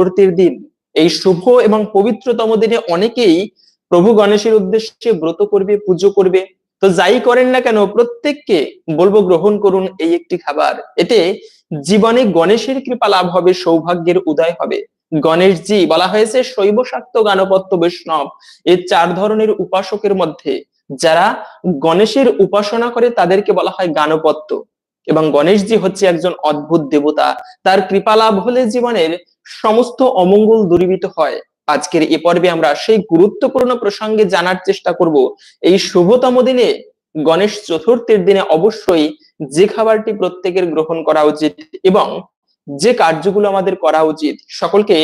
চতুর্থীর দিন। এই শুভ এবং পবিত্রতম দিনে অনেকেই প্রভু গণেশের উদ্দেশ্যে ব্রত করবে, পুজো করবে। তো যাই করেন না কেন, প্রত্যেককে বলব গ্রহণ করুন এই একটি খাবার। এতে জীবনে গণেশের কৃপা লাভ হবে, সৌভাগ্যের উদয় হবে। গণেশজি বলা হয়েছে, শৈব শাক্ত গানপত্য বৈষ্ণব। এই চার ধরনের উপাসকের মধ্যে যারা গণেশের উপাসনা করে, তাদেরকে বলা হয় গানপত্য। এবং গণেশজি হচ্ছে একজন অদ্ভুত দেবতা। তার কৃপা লাভ হলে জীবনের সমস্ত অমঙ্গল দূরীভূত হয়। আজকের এ পর্বে আমরা সেই গুরুত্বপূর্ণ প্রসঙ্গে জানার চেষ্টা করব। এই শুভতম দিনে, গণেশ চতুর্থীর দিনে অবশ্যই যে খাবারটি প্রত্যেকের গ্রহণ করা উচিত এবং যে কার্যগুলো আমাদের করা উচিত, সকলকে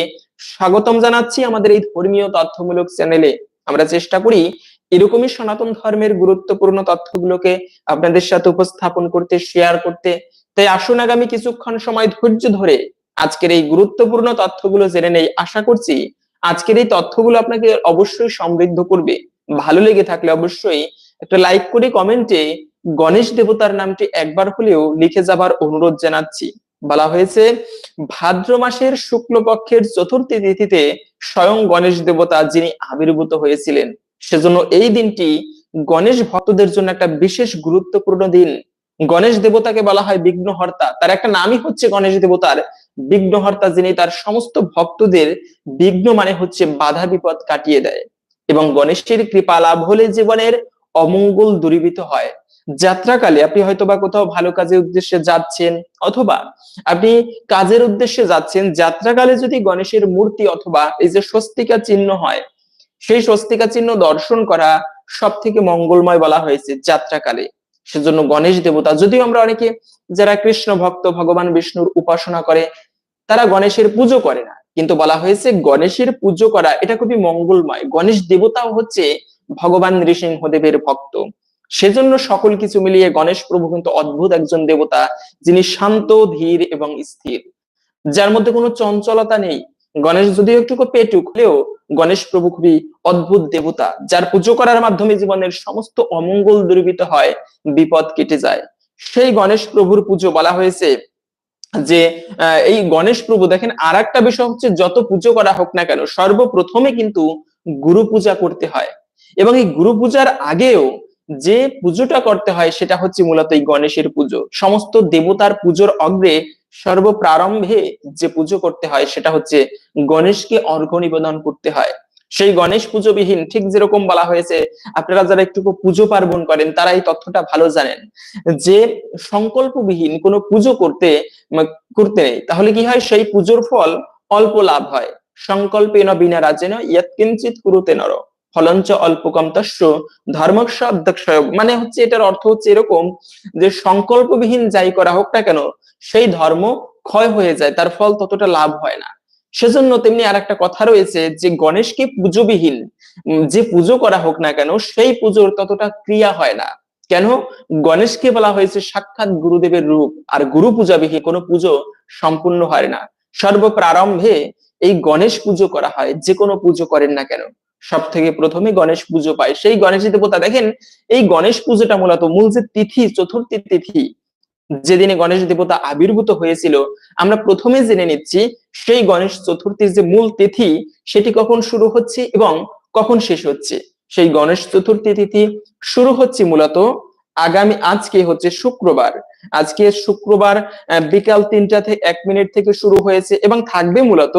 স্বাগতম জানাচ্ছি আমাদের এই ধর্মীয় তথ্যমূলক চ্যানেলে। আমরা চেষ্টা করি এরকমই সনাতন ধর্মের গুরুত্বপূর্ণ তথ্যগুলোকে আপনাদের সাথে উপস্থাপন করতে শেয়ার করতে। তাই আসুন আগামী কিছুক্ষণ সময় ধৈর্য ধরে আজকের এই গুরুত্বপূর্ণ তথ্যগুলো জেনে নেই। আশা করছি আজকের এই তথ্যগুলো আপনাকে অবশ্যই সমৃদ্ধ করবে। ভালো লেগে থাকলে অবশ্যই একটা লাইক করে কমেন্টে গণেশ দেবতার নামটি একবার হলেও লিখে যাবার অনুরোধ জানাচ্ছি। বলা হয়েছে, ভাদ্র মাসের শুক্লপক্ষের চতুর্থী তিথিতে স্বয়ং গণেশ দেবতা যিনি আবির্ভূত হয়েছিলেন। সেজন্য এই দিনটি গণেশ ভক্তদের জন্য একটা বিশেষ গুরুত্বপূর্ণ দিন। গণেশ দেবতাকে বলা হয় বিঘ্নহর্তা। তার একটা নামই হচ্ছে গণেশ দেবতার বিঘ্নহর্তা, যিনি তার সমস্ত ভক্তদের বিঘ্ন মানে হচ্ছে বাধা বিপদ কাটিয়ে দেয়। এবং গণেশের কৃপা লাভ হলে জীবনের অমঙ্গল দূরীভূত হয়। যাত্রাকালে আপনি হয়তো বা কোথাও ভালো কাজের উদ্দেশ্যে যাচ্ছেন, অথবা আপনি কাজের উদ্দেশ্যে যাচ্ছেন, যাত্রাকালে যদি গণেশের মূর্তি অথবা এই যে স্বস্তিকা চিহ্ন হয় সেই স্বস্তিকা চিহ্ন দর্শন করা সব থেকে মঙ্গলময় বলা হয়েছে যাত্রাকালে। সেজন্য গণেশ দেবতা, যদিও আমরা অনেকে যারা কৃষ্ণ ভক্ত, ভগবান বিষ্ণুর উপাসনা করে, তারা গণেশের পুজো করে না। কিন্তু বলা হয়েছে গণেশের পুজো করা, এটা খুবই মঙ্গলময়। গণেশ দেবতাও হচ্ছে ভগবান নৃসিংহদেবের ভক্ত। সেজন্য সকল কিছু মিলিয়ে গণেশ প্রভু কিন্তু অদ্ভুত একজন দেবতা, যিনি শান্ত, ধীর এবং স্থির। যার মধ্যে কোনো চঞ্চলতা নেই গণেশ যদিও একটু পেটুক, হলেও গণেশ প্রভু খুবই অদ্ভুত দেবতা, যার পুজো করার মাধ্যমে জীবনের সমস্ত অমঙ্গল দূরীভূত হয়, বিপদ কেটে যায়। সেই গণেশ প্রভুর পুজো বলা হয়েছে যে এই গণেশ প্রভু দেখেন আর একটা বিষয় হচ্ছে যত পুজো করা হোক না কেন, সর্বপ্রথমে কিন্তু গুরু পূজা করতে হয়। এবং এই গুরু পূজার আগেও যে পুজোটা করতে হয়, সেটা হচ্ছে মূলত এই গণেশের পুজো। সমস্ত দেবতার পুজোর অগ্রে সর্বপ্রারম্ভে যে পুজো করতে হয় সেটা হচ্ছে গণেশকে অর্ঘ্য নিবেদন করতে হয়। সেই গণেশ পুজো বিহীন ঠিক যেরকম বলা হয়েছে, আপনারা যারা একটু পুজো পার্বণ করেন তারা এই তথ্যটা ভালো জানেন। যে সংকল্পবিহীন কোনো পুজো করতে করতে নেই, তাহলে কি হয়? সেই পুজোর ফল অল্প লাভ হয়। সংকল্পে ন বিনা রাজেন কিঞ্চিত কুরুতে নর। ফলঞ্চ অল্প অল্পকম তস্য ধর্মস্য অধ্যক্ষ মানে হচ্ছে এটার অর্থ হচ্ছে এরকম যে সংকল্পবিহীন যাই করা হোক না কেন সেই ধর্ম ক্ষয় হয়ে যায়, তার ফল ততটা লাভ হয় না। সেজন্য তেমনি আর একটা কথা রয়েছে যে, গণেশকে পুজোবিহীন যে পুজো করা হোক না কেন, সেই পুজোর ততটা ক্রিয়া হয় না। কেন? গণেশকে বলা হয়েছে সাক্ষাৎ গুরুদেবের রূপ, আর গুরু পূজাবিহীন কোনো পুজো সম্পূর্ণ হয় না। সর্বপ্রারম্ভে এই গণেশ পুজো করা হয়, যে কোনো পুজো করেন না কেন। সব থেকে প্রথমে গণেশ পুজো পায়। সেই গণেশ দেবতা দেখেন, এই গণেশ পুজোটা মূলত মূল যে তিথি, চতুর্থী তিথি যেদিনে গণেশ দেবতা আবির্ভূত হয়েছিল, আমরা প্রথমে জেনে নিচ্ছি সেই গণেশ চতুর্থীর যে মূল তিথি, সেটি কখন শুরু হচ্ছে এবং কখন শেষ হচ্ছে। সেই গণেশ চতুর্থী তিথি শুরু হচ্ছে মূলত আগামী, আজকে হচ্ছে শুক্রবার। আজকে শুক্রবার বিকাল তিনটা থেকে এক মিনিট থেকে শুরু হয়েছে এবং থাকবে মূলত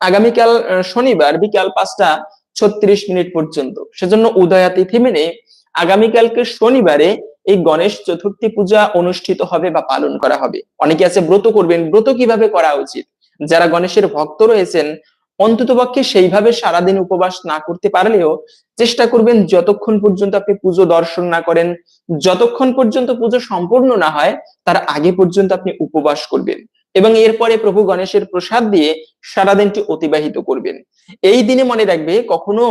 আগামীকাল শনিবার বিকাল পাঁচটা ছত্রিশ মিনিট পর্যন্ত। সেজন্য উদয়া তিথি মেনে আগামীকালকে শনিবারে এই গণেশ চতুর্থী পূজা অনুষ্ঠিত হবে বা পালন করা হবে। অনেকে আছে ব্রত করবেন, ব্রত কীভাবে করা উচিত? যারা গণেশের ভক্ত রয়েছেন, অন্তত পক্ষে সেইভাবে সারাদিন উপবাস না করতে পারলেও চেষ্টা করবেন যতক্ষণ পর্যন্ত আপনি পুজো দর্শন না করেন, যতক্ষণ পর্যন্ত পুজো সম্পূর্ণ না হয়, তার আগে পর্যন্ত আপনি উপবাস করবেন এবং এরপরে প্রভু গণেশের প্রসাদ দিয়ে সারাদিনটি অতিবাহিত করবেন। এই দিনে মনে রাখবে কখনো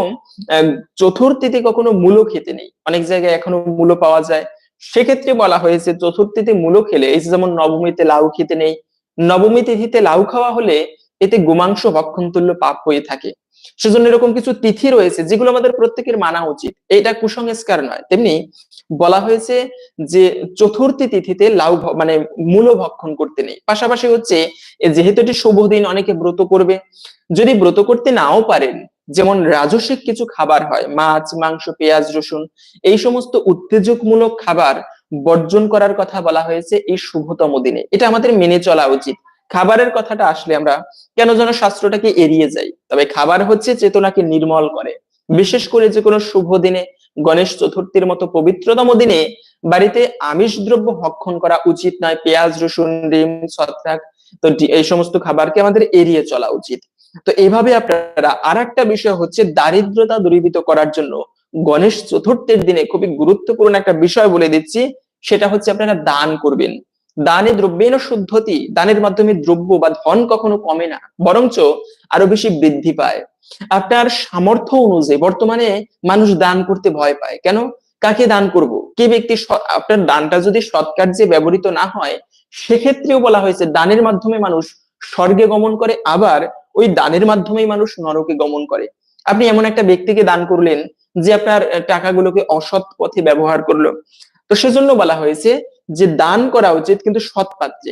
চতুর্থীতে কখনো মূলো খেতে নেই। অনেক জায়গায় এখনও মূলো পাওয়া যায়। সেক্ষেত্রে বলা হয়েছে, চতুর্থীতে মূলো খেলে, এই যেমন নবমীতে লাউ খেতে নেই, নবমী তিথিতে লাউ খাওয়া হলে এতে গোমাংস ভক্ষণ তুল্য পাপ হয়ে থাকে। সেজন্য এরকম কিছু তিথি রয়েছে, যেগুলো আমাদের প্রত্যেকের মানা উচিত। এটা কুসংস্কার নয়। তেমনি বলা হয়েছে যে, চতুর্থী তিথিতে লাউ মানে মূল ভক্ষণ করতে নেই। পাশাপাশি হচ্ছে, যেহেতু এটি শুভ দিন, অনেকে ব্রত করবে। যদি ব্রত করতে নাও পারেন যেমন রাজসিক কিছু খাবার হয়, মাছ, মাংস, পেঁয়াজ, রসুন, এই সমস্ত উত্তেজকমূলক খাবার বর্জন করার কথা বলা হয়েছে এই শুভতম দিনে। এটা আমাদের মেনে চলা উচিত। খাবারের কথাটা আসলে আমরা কেন যেন শাস্ত্রটাকে এড়িয়ে যাই। তবে খাবার হচ্ছে চেতনাকে নির্মল করে। বিশেষ করে যে কোনো শুভ দিনে, গণেশ চতুর্থীর মতো পবিত্রতম দিনে বাড়িতে আমিষ দ্রব্য ভক্ষণ করা উচিত নয়। পেঁয়াজ, রসুন, ডিম, ছত্রাক, তো এই সমস্ত খাবারকে আমাদের এড়িয়ে চলা উচিত। তো এইভাবে আপনারা আর একটা বিষয় হচ্ছে দারিদ্রতা দূরীভূত করার জন্য গণেশ চতুর্থের দিনে খুবই গুরুত্বপূর্ণ একটা বিষয় বলে দিচ্ছি, সেটা হচ্ছে আপনারা দান করবেন। দানে দ্রব্যেন শুদ্ধতি, দানের মাধ্যমে দ্রব্য বা ধন কখনো কমে না, বরঞ্চ আরও বেশি বৃদ্ধি পায়। আপনার সামর্থ্য অনুযায়ী, বর্তমানে মানুষ দান করতে ভয় পায়। কেন? কাকে দান করব? কে ব্যক্তি আপনার দানটা যদি সৎ কার্যে ব্যবহৃত না হয়, সেক্ষেত্রেও বলা হয়েছে দানের মাধ্যমে মানুষ স্বর্গে গমন করে, আবার ওই দানের মাধ্যমেই মানুষ নরকে গমন করে। আপনি এমন একটা ব্যক্তিকে দান করলেন যে আপনার টাকাগুলোকে অসৎ পথে ব্যবহার করল। তো সেজন্য বলা হয়েছে যে দান করা উচিত কিন্তু সৎ পাত্রে।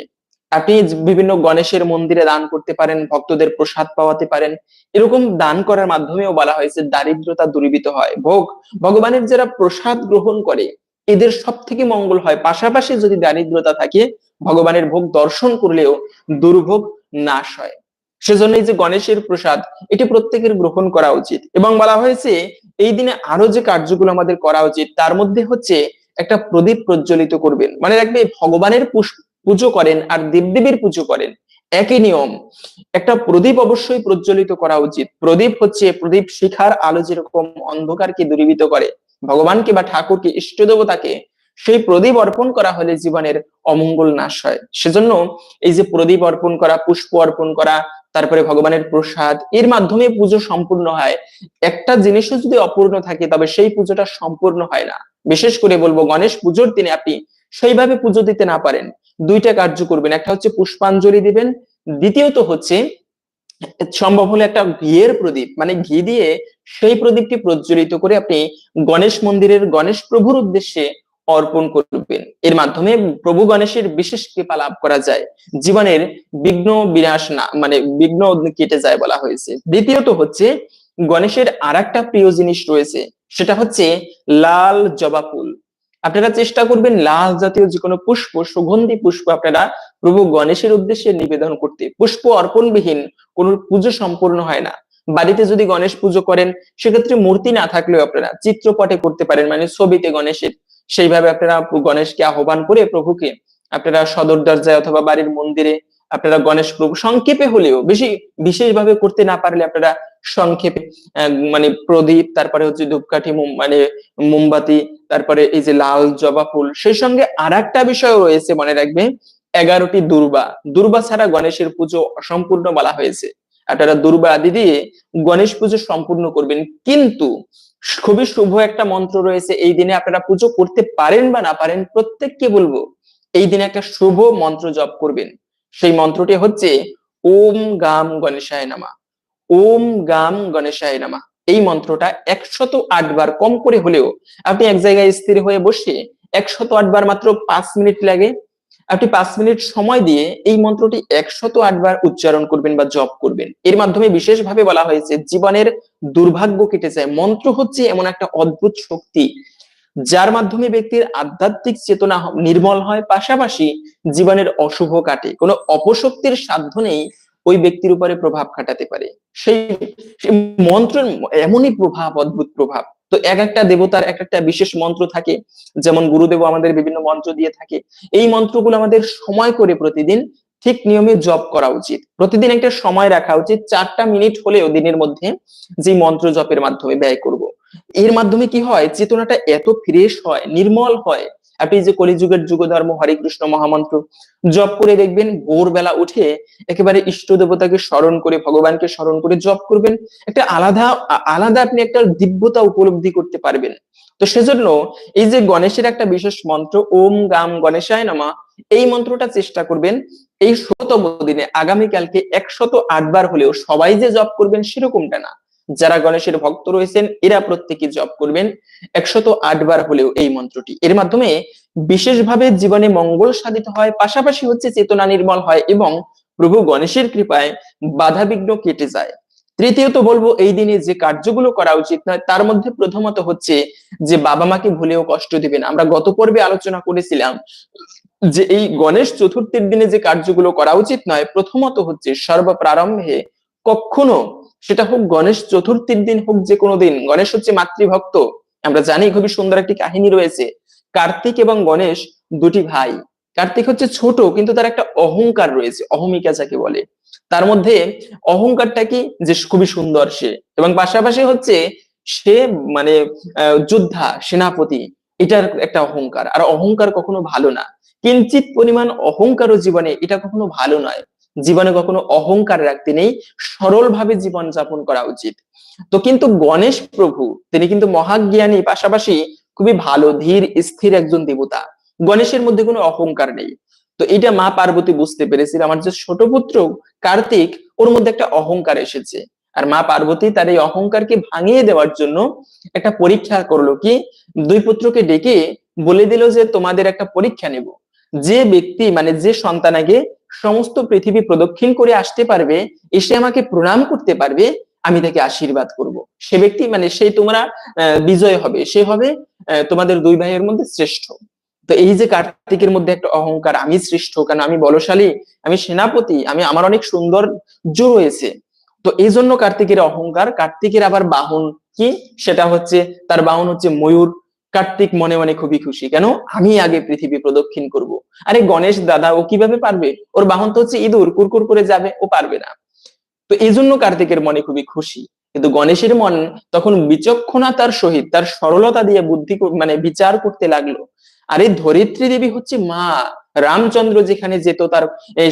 আপনি বিভিন্ন গণেশের মন্দিরে দান করতে পারেন, ভক্তদের প্রসাদ পাওয়াতে পারেন। এরকম দান করার মাধ্যমেও বলা হয়েছে দারিদ্রতা দূরীভূত হয়। ভোগ, ভগবানের যারা প্রসাদ গ্রহণ করে, এদের সব থেকে মঙ্গল হয়। পাশাপাশি যদি দারিদ্রতা থাকে, ভগবানের ভোগ দর্শন করলেও দুর্ভোগ নাশ হয়। সেজন্য এই যে গণেশের প্রসাদ, এটি প্রত্যেকের গ্রহণ করা উচিত। এবং বলা হয়েছে, এই দিনে আরও যে কার্যগুলো আমাদের করা উচিত, তার মধ্যে হচ্ছে একটা প্রদীপ প্রজ্বলিত করবেন। মানে রাখবে ভগবানের পুজো করেন আর দেবদেবীর পুজো করেন। একই নিয়ম। একটা প্রদীপ অবশ্যই প্রজ্বলিত করা উচিত। প্রদীপ হচ্ছে, প্রদীপ শিখার আলো যেরকম অন্ধকারকে দূরীভূত করে, ভগবানকে বা ঠাকুরকে, ইষ্ট দেবতাকে, সেই প্রদীপ অর্পণ করা হলে জীবনের অমঙ্গল নাশ হয়। সেজন্য এই যে প্রদীপ অর্পণ করা, পুষ্প অর্পণ করা তারপরে ভগবানের প্রসাদ, এর মাধ্যমে পুজো সম্পূর্ণ হয়। একটা জিনিসও যদি অপূর্ণ থাকে, তবে সেই পুজোটা সম্পূর্ণ হয় না। বিশেষ করে বলব, গণেশ পুজোর দিনে আপনি সেইভাবে পুজো দিতে না পারেন। দুইটা কার্য করবেন। একটা হচ্ছে পুষ্পাঞ্জলি দিবেন। দ্বিতীয়ত হচ্ছে, সম্ভব হলে একটা ঘিয়ের প্রদীপ মানে ঘি দিয়ে সেই প্রদীপটি প্রজ্বলিত করে আপনি গণেশ মন্দিরের গণেশ প্রভুর উদ্দেশ্যে অর্পণ করবেন। এর মাধ্যমে প্রভু গণেশের বিশেষ কৃপা লাভ করা যায়। জীবনের বিঘ্ন বিনাশ না মানে বিঘ্ন কেটে যায় বলা হয়েছে। দ্বিতীয়ত হচ্ছে গণেশের আর একটা প্রিয় জিনিস রয়েছে, সেটা হচ্ছে লাল জবা ফুল। আপনারা চেষ্টা করবেন লাল জাতীয় যে কোনো পুষ্প, সুগন্ধি পুষ্প আপনারা প্রভু গণেশের উদ্দেশ্যে নিবেদন করতে। পুষ্প অর্পণবিহীন কোন পুজো সম্পূর্ণ হয় না। বাড়িতে যদি গণেশ পুজো করেন, সেক্ষেত্রে মূর্তি না থাকলেও আপনারা চিত্রপটে করতে পারেন মানে ছবিতে গণেশের সেইভাবে আপনারা গণেশকে আহ্বান করে প্রভুকে আপনারা সদর দরজায় অথবা বাড়ির মন্দিরে আপনারা গণেশ প্রভু সংক্ষেপে হলেও, বেশি, বিশেষভাবে করতে না পারলে আপনারা সংক্ষেপে মানে প্রদীপ, তারপরে হচ্ছে ধূপকাঠি মানে মোমবাতি, তারপরে এই যে লাল জবা ফুল, সেই সঙ্গে আর একটা বিষয় রয়েছে মনে রাখবে এগারোটি দুর্বা। দুর্বা ছাড়া গণেশের পুজো অসম্পূর্ণ বলা হয়েছে। আপনারা দুর্বা আদি দিয়ে গণেশ পুজো সম্পূর্ণ করবেন। কিন্তু খুবই শুভ একটা মন্ত্র রয়েছে, এই দিনে আপনারা পুজো করতে পারেন বা না পারেন, প্রত্যেককে বলব, এই দিনে একটা শুভ মন্ত্র জপ করবেন। সেই মন্ত্রটি হচ্ছে, ওম গাম গণেশায় নামা। ওম গাম গণেশায় নামা। এই মন্ত্রটা একশত আট বার কম করে হলেও, আপনি এক জায়গায় স্থির হয়ে বসে একশত আট বার মাত্র পাঁচ মিনিট লাগে আপনি পাঁচ মিনিট সময় দিয়ে এই মন্ত্রটি একশত আটবার উচ্চারণ করবেন বা জপ করবেন। এর মাধ্যমে বিশেষভাবে বলা হয়েছে, জীবনের দুর্ভাগ্য কেটে যায়। মন্ত্র হচ্ছে এমন একটা অদ্ভুত শক্তি, যার মাধ্যমে ব্যক্তির আধ্যাত্মিক চেতনা নির্মল হয়। পাশাপাশি জীবনের অশুভ কাটে। কোনো অপশক্তির সাধ্য নেই ওই ব্যক্তির উপরে প্রভাব খাটাতে পারে। সেই মন্ত্রের এমনই প্রভাব, অদ্ভুত প্রভাব। তো এক একটা দেবতার এক একটা বিশেষ মন্ত্র থাকে, যেমন গুরুদেব আমাদের বিভিন্ন মন্ত্র দিয়ে থাকে। এই মন্ত্রগুলো আমাদের সময় করে প্রতিদিন ঠিক নিয়মে জপ করা উচিত। প্রতিদিন একটা সময় রাখা উচিত, চারটা মিনিট হলেও দিনের মধ্যে যে মন্ত্র জপের মাধ্যমে ব্যয় করব। এর মাধ্যমে কি হয়, চেতনাটা এত ফ্রেশ হয়, নির্মল হয় আপনি যে কলিযুগের যুগ ধর্ম হরে কৃষ্ণ মহামন্ত্র জপ করে দেখবেন, ভোরবেলা উঠে একেবারে ইষ্ট দেবতাকে স্মরণ করে, ভগবানকে স্মরণ করে জপ করবেন। একটা আলাদা আলাদা আপনি একটা দিব্যতা উপলব্ধি করতে পারবেন। তো সেজন্য এই যে গণেশের একটা বিশেষ মন্ত্র, ওম গাম গণেশায় নামা, এই মন্ত্রটা চেষ্টা করবেন। এই ষোলতম দিনে আগামীকালকে একশত আটবার হলেও সবাই যে জপ করবেন সেরকমটা না। যারা গণেশের ভক্ত রয়েছেন, এরা প্রত্যেকে জপ করবেন। একশত বার হলেও এই মন্ত্রটি। এর মাধ্যমে বিশেষভাবে জীবনে মঙ্গল সাধিত হয়, পাশাপাশি হচ্ছে চেতনা নির্মল হয় এবং প্রভু গণেশের কৃপায় বাধা বিঘ্ন কেটে যায়। তৃতীয়ত বলব, এই দিনে যে কার্যগুলো করা উচিত নয়, তার মধ্যে প্রথমত হচ্ছে যে বাবা মাকে ভুলেও কষ্ট দিবেন। আমরা গত পর্বে আলোচনা করেছিলাম যে এই গণেশ চতুর্থীর দিনে যে কার্যগুলো করা উচিত নয়, প্রথমত হচ্ছে সর্বপ্রারম্ভে কখনো সেটা হোক গণেশ চতুর্থীর দিন হোক যে কোনো দিন, গণেশ হচ্ছে মাতৃভক্ত। আমরা জানি খুবই সুন্দর একটি কাহিনী রয়েছে, কার্তিক এবং গণেশ দুটি ভাই। কার্তিক হচ্ছে ছোট, কিন্তু তার একটা অহংকার রয়েছে, অহমিকা যাকে বলে। তার মধ্যে অহংকারটা কি? যে খুবই সুন্দর সে। এবং পাশাপাশি হচ্ছে সে মানে যোদ্ধা, সেনাপতি, এটার একটা অহংকার। আর অহংকার কখনো ভালো না। কিঞ্চিত পরিমাণ অহংকারও জীবনে এটা কখনো ভালো নয়। জীবনে কখনো অহংকার রাখতে নেই সরল ভাবে জীবন যাপন করা উচিত। তো কিন্তু গণেশ প্রভু, তিনি কিন্তু মহাজ্ঞানী, পাশাপাশি খুবই ভালো, ধীর, স্থির একজন দেবতা। গণেশের মধ্যে কোনো অহংকার নেই। তো এটা মা পার্বতী বুঝতে পেরেছিল। আমার যে ছোট পুত্র, কার্তিক, ওর মধ্যে একটা অহংকার এসেছে। আর মা পার্বতী তার এই অহংকারকে ভাঙিয়ে দেওয়ার জন্য একটা পরীক্ষা করল কি, দুই পুত্রকে ডেকে বলে দিল যে তোমাদের একটা পরীক্ষা নেব। যে ব্যক্তি মানে যে সন্তান আগে সমস্ত পৃথিবী প্রদক্ষিণ করে আসতে পারবে, এসে আমাকে প্রণাম করতে পারবে, আমি তাকে আশীর্বাদ করব। সে ব্যক্তি মানে সেই তোমরা বিজয় হবে। সে হবে তোমাদের দুই ভাইয়ের মধ্যে শ্রেষ্ঠ। তো এই যে কার্তিকের মধ্যে একটা অহংকার, আমি শ্রেষ্ঠ, কেন আমি বলশালী? আমি সেনাপতি, আমি, আমার অনেক সৌন্দর্য রয়েছে। তো এই জন্য কার্তিকের অহংকার, কার্তিকের আবার বাহন কি? সেটা হচ্ছে, তার বাহন হচ্ছে ময়ূর। কার্তিক মনে মনে খুবই খুশি। কেন? আমি আগে পৃথিবী প্রদক্ষিণ করব। আরে গণেশ দাদা, ও কীভাবে পারবে? ওর বাহন তো হচ্ছে ইঁদুর, কুরকুর করে যাবে, ও পারবে না। তো এই জন্য কার্তিকের মনে খুবই খুশি। কিন্তু গণেশের মন তখন বিচক্ষণতার সহিত, তার সরলতা দিয়ে বুদ্ধি মানে বিচার করতে লাগল। আরে ধরিত্রী দেবী হচ্ছে মা। রামচন্দ্র যেখানে যেত, তার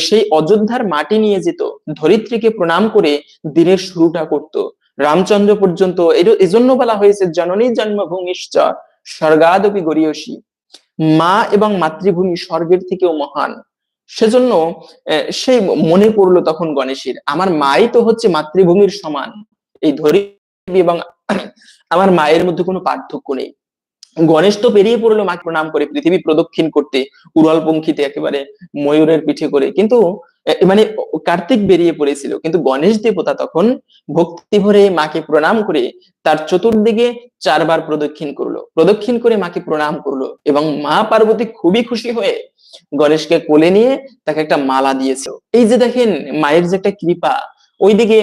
সেই অযোধ্যার মাটি নিয়ে যেত, ধরিত্রীকে প্রণাম করে দিনের শুরুটা করত। রামচন্দ্র পর্যন্ত এজন্য বলা হয়েছে, জননী জন্মভূমিশ্চ স্বর্গাদপি গরিয়সী। মা এবং মাতৃভূমি স্বর্গের থেকেও মহান। সেজন্য সেই মনে পড়ল তখন গণেশের, আমার মাই তো হচ্ছে মাতৃভূমির সমান। এই ধরিত্রী এবং আমার মায়ের মধ্যে কোনো পার্থক্য নেই। গণেশ তো পেরিয়ে পড়ল মাকে প্রণাম করে, পৃথিবী প্রদক্ষিণ করতে উড়াল পঙ্খিতে একেবারে ময়ূরের পিঠে করে। কিন্তু মানে কার্তিক বেরিয়ে পড়েছিল। কিন্তু গণেশ দেবতা তখন ভক্তি ভরে মাকে প্রণাম করে তার চতুর্দিকে চারবার প্রদক্ষিণ করল। প্রদক্ষিণ করে মাকে প্রণাম করল এবং মা পার্বতী খুবই খুশি হয়ে গণেশকে কোলে নিয়ে তাকে একটা মালা দিয়েছে। এই যে দেখেন মায়ের যে একটা কৃপা, ওইদিকে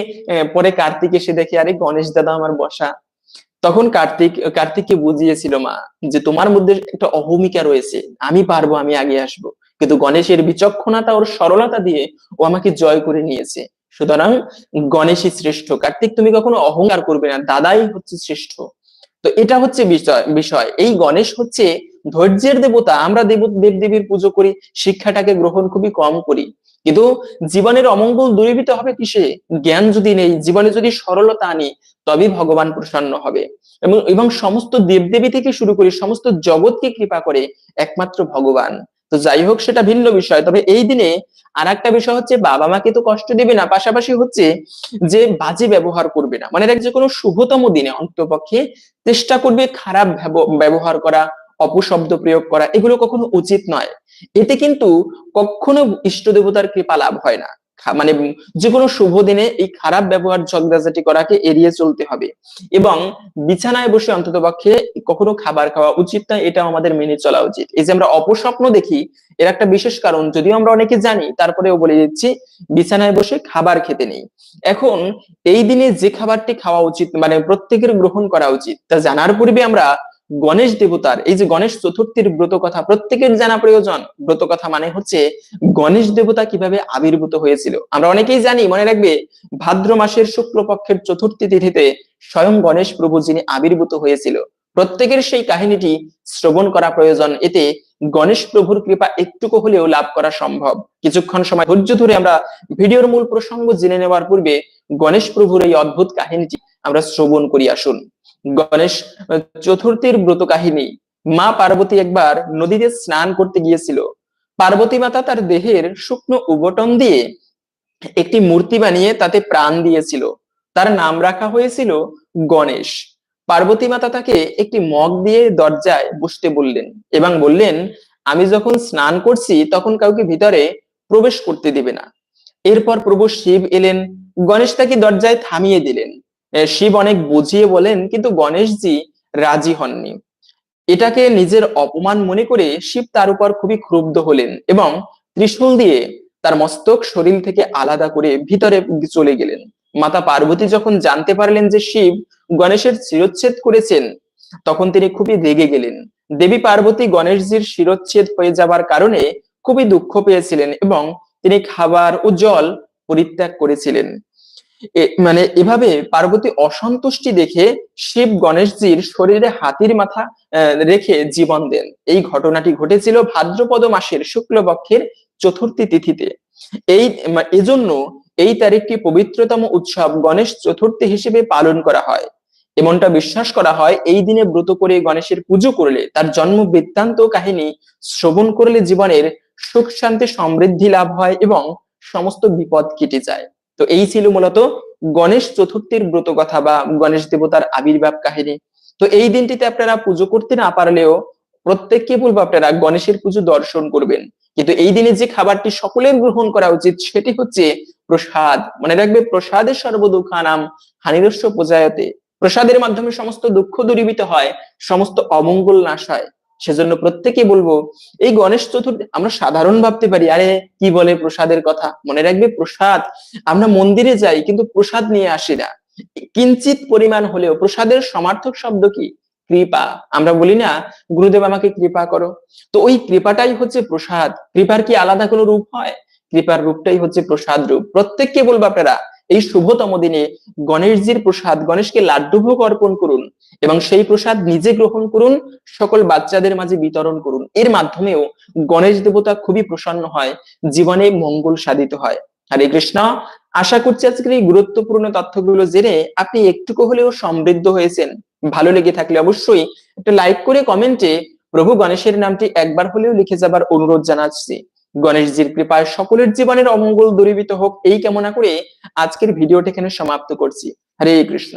পরে কার্তিক এসে দেখে, আরে গণেশ দাদা, আমার বসা। তখন কার্তিক, কার্তিককে বুঝিয়েছিল মা যে তোমার মধ্যে একটা অহমিকা রয়েছে। আমি পারব, আমি আগে আসব। কিন্তু গণেশের বিচক্ষণতা ওর সরলতা দিয়ে ও আমাকে জয় করে নিয়েছে। সুতরাং গণেশই শ্রেষ্ঠ। কার্তিক, তুমি কখনো অহংকার করবে না, দাদাই হচ্ছে শ্রেষ্ঠ। তো এটা হচ্ছে বিষয় বিষয়। এই গণেশ হচ্ছে ধৈর্যের দেবতা। আমরা দেব দেব দেবীর পুজো করি, শিক্ষাটাকে গ্রহণ খুবই কম করি। কিন্তু জীবনের অমঙ্গল দূরীভূত হবে কিসে? জ্ঞান যদি নেই, জীবনে যদি সরলতা আনি, তবেই ভগবান প্রসন্ন হবে। এবং এবং সমস্ত দেবদেবী থেকে শুরু করে সমস্ত জগৎকে কৃপা করে একমাত্র ভগবান। তো যাই হোক, সেটা ভিন্ন বিষয়। তবে এই দিনে আর একটা বিষয় হচ্ছে, বাবা মাকে তো কষ্ট দিবে না। পাশাপাশি হচ্ছে যে, বাজে ব্যবহার করবে না। মানে যে কোনো শুভতম দিনে অন্তপক্ষে চেষ্টা করবে খারাপ ব্যবহার করা, অপশব্দ প্রয়োগ করা, এগুলো কখনো উচিত নয়। এতে কিন্তু কখনো ইষ্ট দেবতার কৃপা লাভ হয় না। মানে যে কোনো শুভ দিনে এই খারাপ ব্যবহার ঝগড়াঝাটি করাকে এড়িয়ে চলতে হবে। এবং বিছানায় বসে অন্তত পক্ষে কখনো খাবার খাওয়া উচিত নয় এটা আমাদের মেনে চলা উচিত। এই যে আমরা অপস্বপ্ন দেখি, এর একটা বিশেষ কারণ, যদিও আমরা অনেকে জানি, তারপরেও বলে দিচ্ছি, বিছানায় বসে খাবার খেতে নেই। এখন এই দিনে যে খাবারটি খাওয়া উচিত মানে প্রত্যেকের গ্রহণ করা উচিত, তা জানার পূর্বে আমরা গণেশ দেবতার, এই যে গণেশ চতুর্থীর ব্রত কথা, প্রত্যেকের জানা প্রয়োজন। ব্রত কথা মানে হচ্ছে গণেশ দেবতা কীভাবে আবির্ভূত হয়েছিল। আমরা অনেকেই জানি, মনে রাখবে, ভাদ্র মাসের শুক্লপক্ষের চতুর্থী তিথিতে স্বয়ং গণেশ প্রভু যিনি আবির্ভূত হয়েছিল। প্রত্যেকের সেই কাহিনীটি শ্রবণ করা প্রয়োজন। এতে গণেশ প্রভুর কৃপা একটুকু হলেও লাভ করা সম্ভব। কিছুক্ষণ সময় ধৈর্য ধরে আমরা ভিডিওর মূল প্রসঙ্গ জেনে নেওয়ার পূর্বে গণেশ প্রভুর এই অদ্ভুত কাহিনীটি আমরা শ্রবণ করি, আসুন। গণেশ, চতুর্থীর ব্রত কাহিনী মা পার্বতী একবার নদীতে স্নান করতে গিয়েছিল। পার্বতী মাতা তার দেহের শুকনো উবটন দিয়ে একটি মূর্তি বানিয়ে তাতে প্রাণ দিয়েছিল। তার নাম রাখা হয়েছিল গণেশ। পার্বতী মাতা তাকে একটি মগ দিয়ে দরজায় বসতে বললেন এবং বললেন, আমি যখন স্নান করছি, তখন কাউকে ভিতরে প্রবেশ করতে দিবে না। এরপর প্রভু শিব এলেন। গণেশ তাকে দরজায় থামিয়ে দিলেন। শিব অনেক বুঝিয়ে বলেন, কিন্তু গণেশজি রাজি হননি। এটাকে নিজের অপমান মনে করে শিব তার উপর খুবই ক্ষুব্ধ হলেন এবং ত্রিশূল দিয়ে তার মস্তক শরীর থেকে আলাদা করে ভিতরে চলে গেলেন। মাতা পার্বতী যখন জানতে পারলেন যে শিব গণেশের শিরোচ্ছেদ করেছেন, তখন তিনি খুবই রেগে গেলেন। দেবী পার্বতী গণেশজির শিরোচ্ছেদ হয়ে যাবার কারণে খুবই দুঃখ পেয়েছিলেন এবং তিনি খাবার ও জল পরিত্যাগ করেছিলেন। মানে এভাবে পার্বতী অসন্তুষ্টি দেখে শিব গণেশজির শরীরে হাতির মাথা রেখে জীবন দেন। এই ঘটনাটি ঘটেছিল ভাদ্রপদ মাসের শুক্লপক্ষের চতুর্থী তিথিতে। এই এজন্য এই তারিখটি পবিত্রতম উৎসব গণেশ চতুর্থী হিসেবে পালন করা হয়। এমনটা বিশ্বাস করা হয়, এই দিনে ব্রত করে গণেশের পুজো করলে, তার জন্ম বৃত্তান্ত কাহিনী শ্রবণ করলে জীবনের সুখ শান্তি সমৃদ্ধি লাভ হয় এবং সমস্ত বিপদ কেটে যায়। তো এই ছিল মূলত গণেশ চতুর্থীর ব্রত কথা বা গণেশ দেবতার আবির্ভাব কাহিনী। তো এই দিনটিতে আপনারা পুজো করতে না পারলেও প্রত্যেককে বলব আপনারা গণেশের পুজো দর্শন করবেন। কিন্তু এই দিনে যে খাবারটি সকলের গ্রহণ করা উচিত সেটি হচ্ছে প্রসাদ। মনে রাখবে প্রসাদের সর্বদুঃখানাম হানিরস্য পূজায়তে। প্রসাদের মাধ্যমে সমস্ত দুঃখ দূরীভূত হয়, সমস্ত অমঙ্গল নাশ হয়। সেজন্য প্রত্যেকে বলব, এই গণেশ চতুর্থী আমরা সাধারণ ভাবতে পারি, আরে কি বলে প্রসাদের কথা? মনে রাখবে প্রসাদ, আমরা মন্দিরে যাই কিন্তু প্রসাদ নিয়ে আসি না। কিঞ্চিত পরিমাণ হলেও প্রসাদের সমার্থক শব্দ কি? কৃপা। আমরা বলি না, গুরুদেব আমাকে কৃপা করো। তো ওই কৃপাটাই হচ্ছে প্রসাদ। কৃপার কি আলাদা কোনো রূপ হয়? কৃপার রূপটাই হচ্ছে প্রসাদ রূপ। প্রত্যেককে বলব আপনারা এই শুভতম দিনে গণেশজির প্রসাদ, গণেশকে লাড্ডু ভোগ অর্পণ করুন এবং সেই প্রসাদ নিজে গ্রহণ করুন, সকল বাচ্চাদের মাঝে বিতরণ করুন। এর মাধ্যমেও গণেশ দেবতা খুবই প্রসন্ন হয়, জীবনে মঙ্গল সাধিত হয়। হরে কৃষ্ণ, আশা করছি আজকের এই গুরুত্বপূর্ণ তথ্যগুলো জেনে আপনি একটুকু হলেও সমৃদ্ধ হয়েছেন। ভালো লেগে থাকলে অবশ্যই একটা লাইক করে কমেন্টে প্রভু গণেশের নামটি একবার হলেও লিখে যাবার অনুরোধ জানাচ্ছি। গণেশজির কৃপায় সকলের জীবনের অমঙ্গল দূরীভূত হোক, এই কামনা করে আজকের ভিডিওটি এখানে সমাপ্ত করছি। হরে কৃষ্ণ।